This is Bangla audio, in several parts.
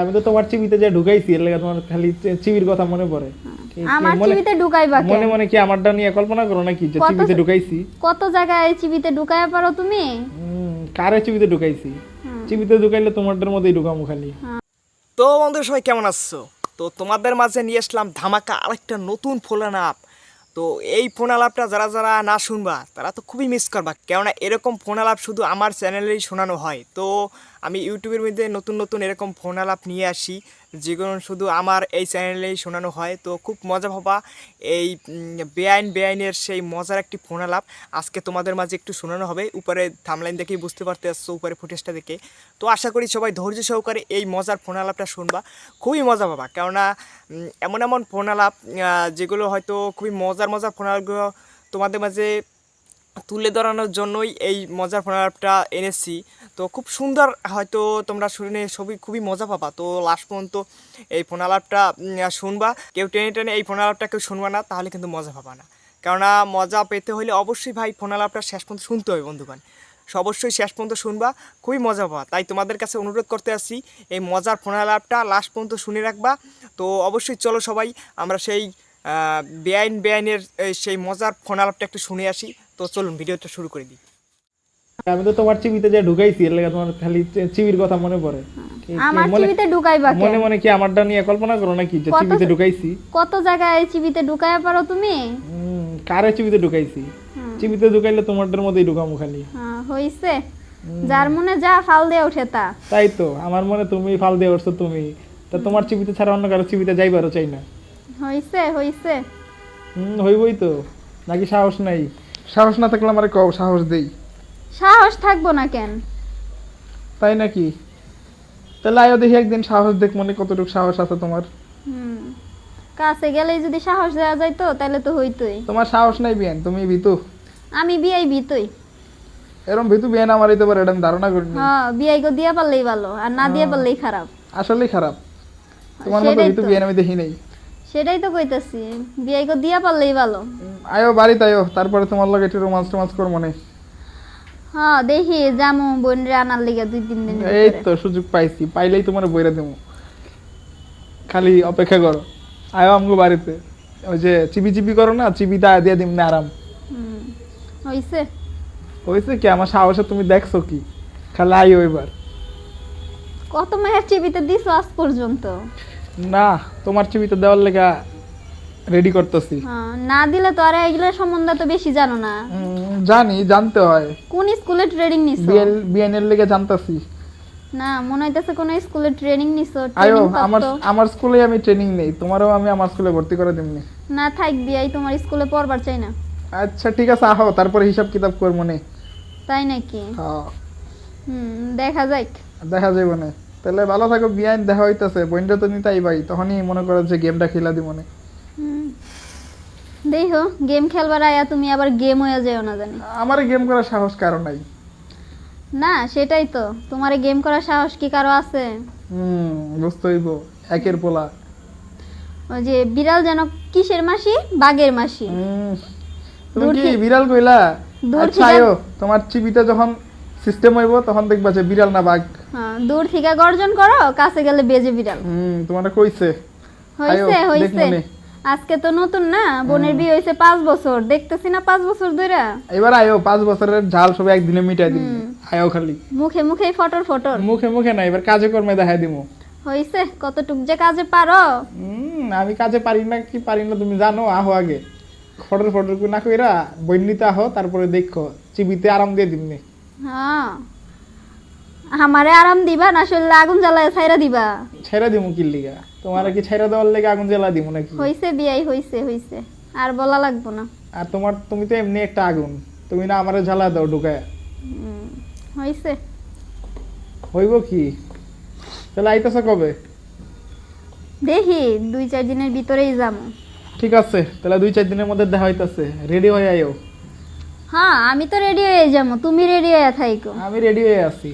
আমি তো তোমার চিবিতে যে ঢুকাইছি এর লাগে তোমার খালি চিবির কথা মনে পড়ে। কি আমার চিবিতে ঢুকাইবা মনে মনে কি আমারটা নিয়ে কল্পনা করো নাকি যে কত- চিবিতে ঢুকাইছি? কত জায়গায় চিবিতে ঢুকাইয়া পারো তুমি? কারে চিবিতে ঢুকাইছি? চিবিতে ঢুকাইলে তোমারটার মধ্যেই ঢুকামু খালি। তো বন্ধু সবাই কেমন আসছো তো তোমাদের মাঝে নিয়ে আসলাম ধামাকা আরেকটা নতুন ফোন আপ তো এই ফোন আলাপটা যারা যারা না শুনবা, তারা তো খুবই মিস করবা। কেননা এরকম ফোন আলাপ শুধু আমার চ্যানেলেই শোনানো হয়। তো আমি ইউটিউবের মধ্যে নতুন নতুন এরকম ফোন আলাপ নিয়ে আসি। যেগুলো শুধু আমার এই চ্যানেলেই শোনানো হয়। তো খুব মজা ভাবা এই বেআইন, বেআইনের সেই মজার একটি ফোন আলাপ আজকে তোমাদের মাঝে একটু শোনানো হবে। উপরে থামলাইন দেখেই বুঝতে পারতে আসছো উপরে ফুটেজটা দেখে। তো আশা করি সবাই ধৈর্য সহকারে এই মজার ফোন আলাপটা শুনবা। খুবই মজা পাবা। কেননা এমন এমন ফোন আলাপ যেগুলো হয়তো খুবই মজার মজার ফোন আলাপগুলো তোমাদের মাঝে তুলে ধরানোর জন্যই এই মজার ফোন আলাপটা এনেছি। তো খুব সুন্দর হয়তো তোমরা শুনে সবই খুবই মজা পাবা। তো লাস্ট পর্যন্ত এই ফোন উম, শুনবা। কেউ টেনে টেনে এই ফোন আলাপটা কেউ শুনবা না তাহলে কিন্তু মজা পাবা না। কেননা মজা পেতে হলে অবশ্যই ভাই ফোন আলাপটা শেষ পর্যন্ত শুনতে হবে বন্ধুগণ। অবশ্যই শেষ পর্যন্ত শুনবা খুবই মজা পাবা। তাই তোমাদের কাছে অনুরোধ করতে আসছি এই মজার ফোন আলাপটা লাস্ট পর্যন্ত শুনে রাখবা। তো অবশ্যই চলো সবাই আমরা সেই বেআইন বেআইনের সেই মজার ফোন আলাপটা একটু শুনে আসি। তো চলুন ভিডিওটা শুরু করে দিই। আমি তো তোমার চিবিতে যে ঢুকাইছি এর লাগে তোমার খালি চিবির কথা মনে পড়ে। আমার চিবিতে ঢুকাইবা কেন মনে মনে কি আমারটা নিয়ে কল্পনা করো নাকি যে চিবিতে ঢুকাইছি? কত জায়গায় চিবিতে ঢুকাইয়া পারো তুমি? কারে চিবিতে ঢুকাইছি? চিবিতে ঢুকাইলে তোমারটার মধ্যেই ঢুকামু খালি। হ্যাঁ, হইছে। যার মনে যা ফাল দিয়ে ওঠে তা। তাই তো আমার মনে তুমি ফাল দিয়ে উঠছো তুমি। তা তোমার চিবিতে ছাড়া অন্য কারও চিবিতে যাইবারও চাই না। হইছে হইছে। হুম হইবই তো। নাকি সাহস নাই? সাহস না থাকলে আমার কও সাহস দেই। সাহস থাকব না কেন? তাই নাকি? তাহলে আয়ো দেখি একদিন সাহস দেখ মনে কতটুকু সাহস আছে তোমার। হুম কাছে গেলেই যদি সাহস দেওয়া যাইতো তাহলে তো হইতোই। তোমার সাহস নাই বিয়ান তুমি ভিতু। আমি বিয়াই বিতই এরকম ভিতু বিয়ান আমার হইতে পারে এটা আমি ধারণা করিনি। হ্যাঁ বিয়াই গো দিয়া পারলেই ভালো আর না দিয়ে পারলেই খারাপ। আসলেই খারাপ। তোমার মতো ভিতু বিয়ান আমি দেখি নাই। সেটাই তো কইতাছি বিয়াই গো দিয়া পারলেই ভালো। আয়ো বাড়িতে আয়ো তারপরে তোমার লগে একটু রোমান্স টোমান্স করব মনে হ্যাঁ দেখি জামু বোন আনার লিগে দুই তিন দিন এই তো সুযোগ পাইছি পাইলেই তোমার বইরা দেবো খালি অপেক্ষা করো। আয়ো আমগো বাড়িতে। ওই যে চিবি চিবি করো না চিবি দা দিয়ে দিম না আরাম। হইছে। হয়েছে কি আমার সাহসে তুমি দেখছ কি? খালি আইও এবার। কত মায়ের চিবিতে দিছো আজ পর্যন্ত? না তোমার চিবিতে দেওয়ার লেগা রেডি করতেছি। হ্যাঁ, না দিলে তো আর এগুলো সম্বন্ধে তো বেশি জানো না। জানি জানতে হয়। কোন স্কুলে ট্রেনিং নিছো? বিএল বিএনএর লেগে জানতাছি। না মনে হইতাছে কোন স্কুলে ট্রেনিং নিছো আয়ো আমার আমার স্কুলে আমি ট্রেনিং নেই। তোমারও আমি আমার স্কুলে ভর্তি করে দিমনি। না থাক বিয়াই তোমার স্কুলে পড়বার চাই না। আচ্ছা ঠিক আছে আহো তারপরে হিসাব কিতাব কর মনে তাই নাকি? হ্যাঁ। হুম দেখা যাক। দেখা যাবে না। তাহলে ভালো থাকো বিয়াইন দেখা হইতাছে। বইনটা তো নিতাই ভাই তখনই মনে করো যে গেমটা খেলা দিব মনে হুম। দেখো গেম খেলবার আয়া তুমি আবার গেম হয়ে যাও না জানি। আমার গেম করার সাহস কারও নাই। না সেটাই তো। তোমার গেম করার সাহস কি কারও আছে? হুম বুঝতে হইব। একের পোলা। ওই যে বিড়াল যেন কিসের মাসি? বাঘের মাসি। হুম, তুমি কি বিড়াল কইলা? দূর আচ্ছা আয়ো তোমার চিবিটা যখন সিস্টেম হইব তখন দেখবা যে বিড়াল না বাঘ। হ্যাঁ, দূর থেকে গর্জন করো কাছে গেলে বেজে বিড়াল। হুম তোমার কইছে। হইছে হইছে। আজকে তো নতুন না বোনের বিয়ে হইছে পাঁচ বছর। দেখতেছি না পাঁচ বছর ধরে এবার আয়ো পাঁচ বছরের ঝাল সব একদিনে মিটাই দিবি। আয়ো খালি। মুখে মুখেই ফটর ফটর। মুখে মুখে না এবার কাজে কর্মে দেখাই দিব। হইছে কতটুক যে কাজে পারো। আমি কাজে পারি না কি পারি না তুমি জানো আহো আগে। ফটর ফটর না কইরা বন্যিতে আহো তারপরে দেখো চিবিতে আরাম দিয়ে দিমনি। হ্যাঁ। আমারে আরাম দিবা না শরীরে আগুন জ্বালায় ছাইরা দিবা? ছেড়ে দিমু কি লিগা? তোমার কি ছেড়ে দেওয়ার লেগে আগুন জ্বালা দিমু নাকি? হইছে বিয়াই হইছে হইছে। আর বলা লাগবো না। আর তোমার তুমি তো এমনি একটা আগুন। তুমি না আমারে জ্বালা দাও ঢুকায়। হইছে। হইব কি? তাহলে আইতেছ কবে? দেখি দুই চার দিনের ভিতরেই যাব ঠিক আছে তাহলে দুই চার দিনের মধ্যে দেখা হইতাছে। রেডি হয়ে আইও। হ্যাঁ আমি তো রেডি হয়ে যাব তুমি রেডি হয়ে থাইকো। আমি রেডি হয়ে আছি।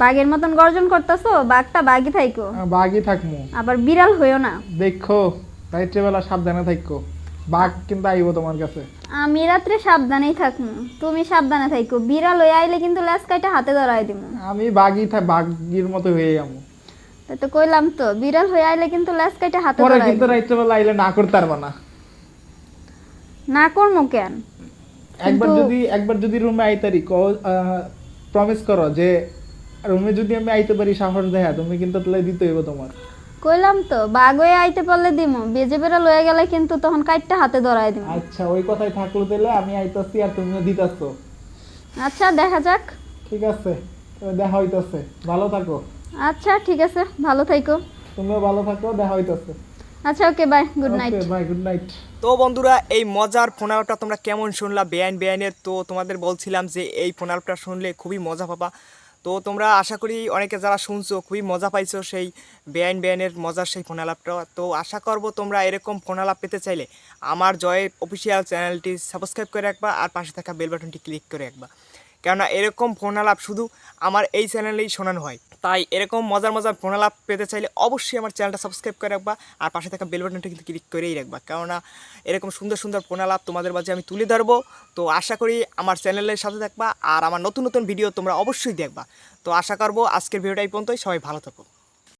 বাঘের মতন গর্জন করতেছো বাঘটা বাঘই থাইকো। বাঘই থাকমু। আবার বিড়াল হইও না। দেখো রাত্রেবেলা সাবধানে থাকো বাঘ কিন্তু আইব তোমার কাছে। আমি রাত্রে সাবধানেই থাকব তুমি সাবধানে থাইকো। বিড়াল হয়ে আইলে কিন্তু ল্যাস কাইটা হাতে ধরাই দিব আমি বাঘই থাক বাঘির মতো হয়ে যাব তাই তো কইলাম তো বিড়াল হয়ে আইলে কিন্তু ল্যাস কাইটা হাতে পরে ধরাই কিন্তু রাত্রেবেলা আইলে না করতে পারবা না। না করব কেন? একবার যদি একবার যদি রুমে আইতারি প্রমিস করো যে রুমে যদি আমি আইতে পারি সাহস দেখা তুমি কিন্তু তাহলে দিতে হইব তোমার। কইলাম তো বাঘ হয়ে আইতে পারলে দিমু বেজে বেড়া লয়ে গেলে কিন্তু তখন কাইটটা হাতে ধরাই দিমু। আচ্ছা ওই কথাই থাকল তাহলে আমি আইতাছি আর তুমিও দিতাছো। আচ্ছা দেখা যাক। ঠিক আছে দেখা হইতাছে। ভালো থাকো। আচ্ছা ঠিক আছে ভালো থাইকো। তুমিও ভালো থাকো দেখা হইতাছে। আচ্ছা okay bye good night. Bye good night. তো বন্ধুরা এই মজার ফোন আলাপটা তোমরা কেমন শুনলা? বেআইন বেআইনের তো তোমাদের বলছিলাম যে এই ফোন আলাপটা শুনলে খুবই মজা পাবা। তো তোমরা আশা করি অনেকে যারা শুনছো, খুবই মজা পাইছো সেই বেআইন বেআইনের মজার সেই ফোনালাপটা তো আশা করব তোমরা এরকম ফোনালাপ পেতে চাইলে আমার জয়ের অফিসিয়াল চ্যানেলটি সাবস্ক্রাইব করে রাখবা আর পাশে থাকা বেল বাটনটি ক্লিক করে রাখবা। কেননা এরকম ফোনালাপ শুধু আমার এই চ্যানেলেই শোনানো হয়। তাই এরকম মজার মজার প্রণালাপ পেতে চাইলে অবশ্যই আমার চ্যানেলটা সাবস্ক্রাইব করে রাখবা আর পাশে থাকা বেল বাটনটা কিন্তু ক্লিক করেই রাখবা। কেননা এরকম সুন্দর সুন্দর প্রণালাপ তোমাদের মাঝে আমি তুলে ধরবো। তো আশা করি আমার চ্যানেলের সাথে থাকবা আর আমার নতুন নতুন ভিডিও তোমরা অবশ্যই দেখবা। তো আশা করব আজকের ভিডিওটা এই পর্যন্তই। সবাই ভালো থাকো।